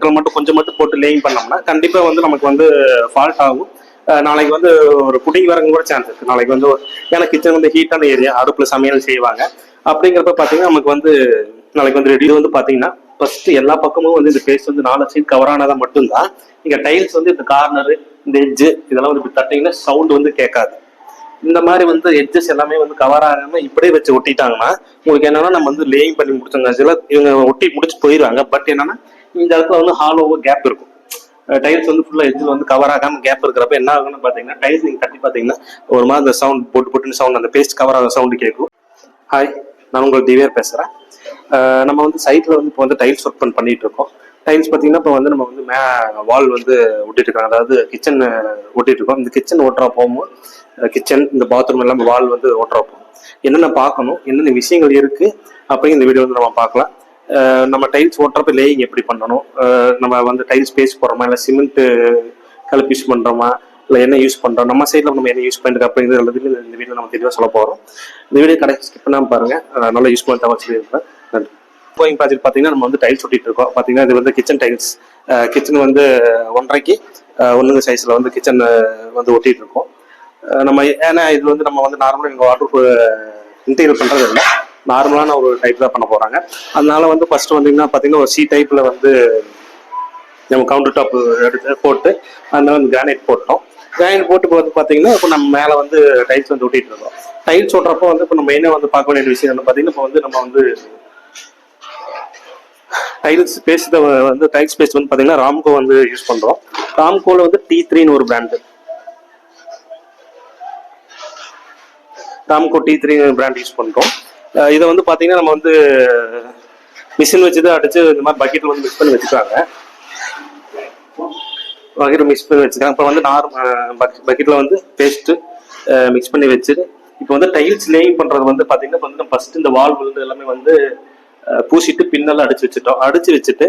இதில் மட்டும் கொஞ்சம் மட்டும் போட்டு லேயிங் பண்ணோம்னா கண்டிப்பாக வந்து நமக்கு வந்து ஃபால்ட் ஆகும். நாளைக்கு வந்து ஒரு புடிங்கி வரங்க கூட சான்ஸ் இருக்குது நாளைக்கு வந்து ஏன்னா கிச்சன் வந்து ஹீட்டான ஏரியா அடுப்பில் சமையல் செய்வாங்க. அப்படிங்கிறப்ப பார்த்தீங்கன்னா நமக்கு வந்து நாளைக்கு வந்து ரெடி வந்து பார்த்தீங்கன்னா ஃபர்ஸ்ட் எல்லா பக்கமும் வந்து இந்த பேஸ்ட் வந்து நாலு சீட் கவர் ஆனதா மட்டும்தான். நீங்க டைல்ஸ் வந்து இந்த கார்னரு இந்த எட்ஜு இதெல்லாம் வந்து தட்டிங்கன்னா சவுண்ட் வந்து கேட்காது. இந்த மாதிரி வந்து எட்ஜஸ் எல்லாமே வந்து கவர் ஆகாம இப்படியே வச்சு ஒட்டிட்டாங்கன்னா உங்களுக்கு என்னன்னா நம்ம வந்து லேயிங் பண்ணி முடிச்சோங்க சில இவங்க ஒட்டி முடிச்சு போயிடுவாங்க. பட் என்னன்னா இந்த இடத்துல வந்து ஹாலோவாக கேப் இருக்கும். டைல்ஸ் வந்து ஃபுல்லாக எட்ஜில் வந்து கவர் ஆகாமல் கேப் இருக்கிறப்ப என்ன ஆகும்னு பார்த்தீங்கன்னா டைல்ஸ் நீங்கள் தட்டி பார்த்தீங்கன்னா ஒரு மாதிரி அந்த சவுண்ட் போட்டு போட்டுன்னு சவுண்ட் அந்த பேஸ்ட் கவர் ஆகிற சவுண்ட் கேட்கும். ஹாய் நான் உங்கள் திவ்யா பேசுகிறேன் நம்ம வந்து சைட்டில் வந்து இப்போ வந்து டைல்ஸ் ஒர்க் பண்ண பண்ணிட்டு இருக்கோம். டைல்ஸ் பார்த்தீங்கன்னா இப்போ வந்து நம்ம வந்து மே வால் வந்து ஒட்டிட்டுருக்காங்க அதாவது கிச்சன் ஒட்டிட்டுருக்கோம் இந்த கிச்சன் ஓட்டுறப்போவும் கிச்சன் இந்த பாத்ரூம் எல்லாம் வால் வந்து ஓட்டுறப்போ என்னென்ன பார்க்கணும் என்னென்ன விஷயங்கள் இருக்குது அப்படிங்கிற இந்த வீடியோ வந்து நம்ம பார்க்கலாம். நம்ம டைல்ஸ் ஓட்டுறப்ப லேயிங் எப்படி பண்ணணும்? நம்ம வந்து டைல்ஸ் பேஸ் போடுறோமா? இல்லை சிமெண்ட் கலப்பு யூஸ் பண்ணுறோமா இல்லை என்ன யூஸ் பண்ணுறோம் நம்ம சைடில் நம்ம என்ன யூஸ் பண்ணிட்டு அப்படிங்கிறது எல்லாத்தையும் இந்த வீடியோ நம்ம தெளிவாக சொல்ல போகிறோம் இந்த வீடியோ கடை ஸ்கிப் பண்ணாமல் பாருங்கள் நல்லா யூஸ் பண்ணி தகவல் சொல்லியிருப்பேன் நன்றி. கோயிங் ப்ராஜெக்ட் பார்த்தீங்கன்னா நம்ம வந்து டைல்ஸ் ஒட்டிட்டு இருக்கோம். பார்த்தீங்கன்னா இது வந்து கிச்சன் டைல்ஸ் கிச்சன் வந்து ஒன்றரைக்கு ஒன்றுங்க சைஸில் வந்து கிச்சன் வந்து ஒட்டிகிட்டு இருக்கோம். நம்ம ஏன்னா இது வந்து நம்ம வந்து நார்மலாக எங்கள் வாட்டர் இன்டீரியர் பண்ணுறது இல்லை நார்மலான ஒரு டைப் தான் பண்ண போகிறாங்க அதனால வந்து ஃபர்ஸ்ட் வந்தீங்கன்னா பார்த்தீங்கன்னா ஒரு சி டைப்பில் வந்து நம்ம கவுண்டர் டாப் எடுத்து போட்டு அதில் வந்து கிரானைட் போட்டோம். கிரானைட் போட்டு போது பார்த்தீங்கன்னா இப்போ நம்ம மேலே வந்து டைல்ஸ் வந்து ஒட்டிட்டு இருக்கோம். டைல்ஸ் ஓட்டுறப்போ வந்து இப்போ நம்ம மெயினாக வந்து பார்க்க வேண்டிய விஷயம் என்ன பார்த்தீங்கன்னா இப்போ வந்து நம்ம வந்து டைல்ஸ் பேஸ்ட் வந்து டைல்ஸ் பேஸ்ட் வந்து பார்த்தீங்கன்னா ராம்கோ வந்து யூஸ் பண்ணுறோம் ராம்கோவில் வந்து டி த்ரீன்னு ஒரு brand Ramco D three brand use பண்ணுறோம் இதை வந்து பார்த்தீங்கன்னா நம்ம வந்து மிஷின் வச்சு தான் அடிச்சு இந்த மாதிரி பக்கெட்டில் வந்து மிக்ஸ் பண்ணி வச்சுக்கிறாங்க. பக்கெட் மிக்ஸ் பண்ணி வச்சுருக்காங்க இப்போ வந்து நார்மல் பக்கெட்டில் வந்து பேஸ்ட்டு மிக்ஸ் பண்ணி வச்சுட்டு இப்போ வந்து டைல்ஸ் லேயிங் பண்ணுறது வந்து பார்த்தீங்கன்னா இப்போ வந்து ஃபஸ்ட்டு இந்த வால் விழுந்து எல்லாமே வந்து பூசிட்டு பின்னெல்லாம் அடிச்சு வச்சுட்டோம். அடிச்சு வச்சுட்டு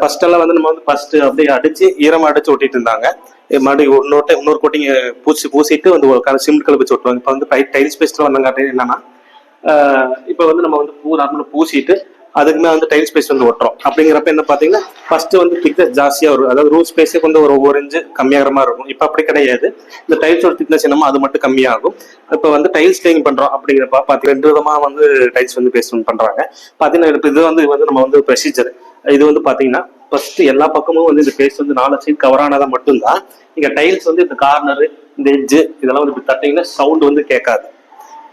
ஃபஸ்ட்டெல்லாம் வந்து நம்ம வந்து ஃபஸ்ட்டு அப்படியே அடிச்சு ஈரமாக அடிச்சு ஒட்டிட்டு இருந்தாங்க. மறுபடியும் இன்னொரு இன்னொரு கோட்டிங் பூசி பூசிட்டு வந்து சிமெண்ட் கலப்பு வச்சு ஒட்டுவாங்க இப்போ வந்து டைல்ஸ் பேஸ்ட்டில் வந்தாங்க என்னன்னா இப்போ வந்து நம்ம வந்து பூ நார்மலாக பூசிட்டு அதுக்குமே வந்து டைல் ஸ்பேஸ் வந்து ஒட்டுறோம். அப்படிங்கிறப்ப என்ன பார்த்தீங்கன்னா ஃபர்ஸ்ட் வந்து திக்னஸ் ஜாஸ்தியாக வரும். அதாவது ரூட் ஸ்பேஸே கொஞ்சம் ஒரு ஒவ்வொரு இன்ச்சு கம்மியாகிற மாதிரி இருக்கும். இப்போ அப்படி கிடையாது. இந்த டைல்ஸோட திக்னஸ் என்னமோ அது மட்டும் கம்மியாகும். இப்போ வந்து டைல்ஸ் லேயிங் பண்ணுறோம் அப்படிங்கிறப்ப பார்த்தீங்கன்னா ரெண்டு விதமாக வந்து டைல்ஸ் வந்து பேஸ் பண்ணுறாங்க பார்த்தீங்கன்னா இப்போ இது வந்து வந்து நம்ம வந்து ப்ரொசீஜர் இது வந்து பார்த்தீங்கன்னா ஃபர்ஸ்ட் எல்லா பக்கமும் வந்து இந்த பேஸ் வந்து நாலு சைட் கவர் ஆனதா மட்டும்தான். நீங்க டைல்ஸ் வந்து இந்த கார்னர் இந்த எஜ்ஜு இதெல்லாம் வந்து தட்டிங்கன்னா சவுண்ட் வந்து கேட்காது.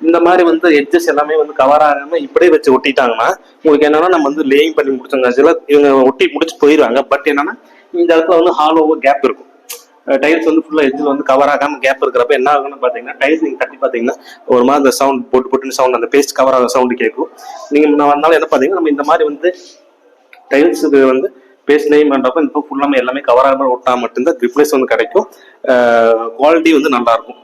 இந்த மாதிரி வந்து எட்ஜஸ் எல்லாமே வந்து கவர் ஆகாம இப்படியே வச்சு ஒட்டிட்டாங்கன்னா உங்களுக்கு என்னன்னா நம்ம வந்து லேயிங் பண்ணி முடிச்சோங்காச்சுல சில இவங்க ஒட்டி முடிச்சு போயிடுவாங்க. பட் என்னன்னா இந்த இடத்துல வந்து ஹாலோவாக கேப் இருக்கும். டைல்ஸ் வந்து ஃபுல்லா எஜ்ஜில் வந்து கவர் ஆகாம கேப் இருக்கிறப்ப என்ன ஆகும்னு பாத்தீங்கன்னா டைல்ஸ் நீங்க தட்டி பாத்தீங்கன்னா ஒரு மாதிரி அந்த சவுண்ட் போட்டு போட்டுன்னு சவுண்ட் அந்த பேஸ்ட் கவர் ஆகிற சவுண்ட் கேட்கும். நீங்க நான் வந்தாலும் என்ன பாத்தீங்கன்னா நம்ம இந்த மாதிரி வந்து டைல்ஸுக்கு வந்து பேஸ்ட் லேயிங் பண்றப்ப இப்போ ஃபுல்லாமே எல்லாமே கவர் ஆகாம ஒட்டா மட்டும்தான் ரிப்ளேஸ் வந்து கிடைக்கும். குவாலிட்டி வந்து நல்லா இருக்கும்.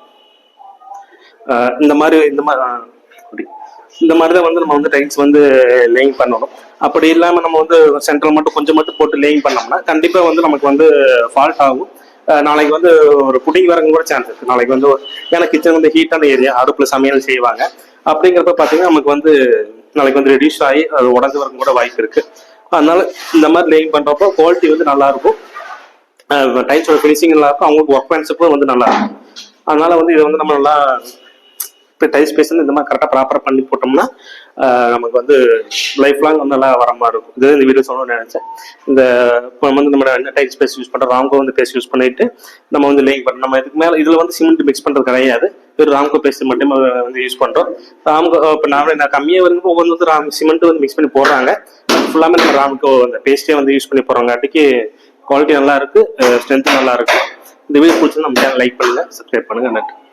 இந்த மாதிரி இந்த மாதிரி இந்த மாதிரி தான் வந்து நம்ம வந்து டைல்ஸ் வந்து லேயிங் பண்ணணும். அப்படி இல்லாம நம்ம வந்து சென்ட்ரல் மட்டும் கொஞ்சம் மட்டும் போட்டு லேயிங் பண்ணோம்னா கண்டிப்பா வந்து நமக்கு வந்து ஃபால்ட் ஆகும். நாளைக்கு வந்து ஒரு புடிங்கி வரங்க கூட சான்ஸ் இருக்கு. நாளைக்கு வந்து ஏன்னா கிச்சன் வந்து ஹீட்டான ஏரியா அடுப்புல சமையல் செய்வாங்க. அப்படிங்கிறப்ப பாத்தீங்கன்னா நமக்கு வந்து நாளைக்கு வந்து ரெடியூஸ் ஆகி அது உடஞ்சு வரங்க கூட வாய்ப்பு இருக்கு. அதனால இந்த மாதிரி லேயிங் பண்ணுறப்போ குவாலிட்டி வந்து நல்லா இருக்கும். டைல்ஸோட ஃபினிஷிங் நல்லா இருக்கும் அவங்களுக்கு ஒர்க் பேன்ஸுக்கும் வந்து நல்லா இருக்கும். அதனால வந்து இதை வந்து நம்ம நல்லா இப்போ டைஸ் பேஸ் இந்த மாதிரி கரெக்டாக ப்ராப்பராக பண்ணி போட்டோம்னா நமக்கு வந்து லைஃப் லாங் வந்து நல்லா வர மாதிரி இருக்கும். இது இந்த வீடியோ சொல்லணும்னு நினச்சேன். இந்த இப்போ வந்து நம்ம என்ன டைல்ஸ் பேஸ்ட் யூஸ் பண்ணுறோம் ராம்கோ வந்து பேஸ் யூஸ் பண்ணிட்டு நம்ம வந்து லேயிங் பண்ணுறோம் நம்ம இதுக்கு மேலே இதில் வந்து சிமெண்ட் மிக்ஸ் பண்ணுறது கிடையாது. வெறும் ராம்கோ பேஸ்ட் மட்டும் வந்து யூஸ் பண்ணுறோம் ராம்கோ இப்போ நாமளே நான் கம்மியாக வந்து ஒவ்வொரு வந்து ராம் சிமெண்ட் வந்து மிக்ஸ் பண்ணி போடுறாங்க. ஃபுல்லாமே நம்ம ராம்கோ அந்த பேஸ்ட்டே வந்து யூஸ் பண்ணி போகிறோங்காட்டிக்கு குவாலிட்டி நல்லா இருக்கு ஸ்ட்ரென்த்து நல்லா இருக்கு. இந்த வீடியோ பிடிச்சி நம்ம சேனல் லைக் பண்ணுங்கள் சப்ஸ்கிரைப் பண்ணுங்க. நன்றி.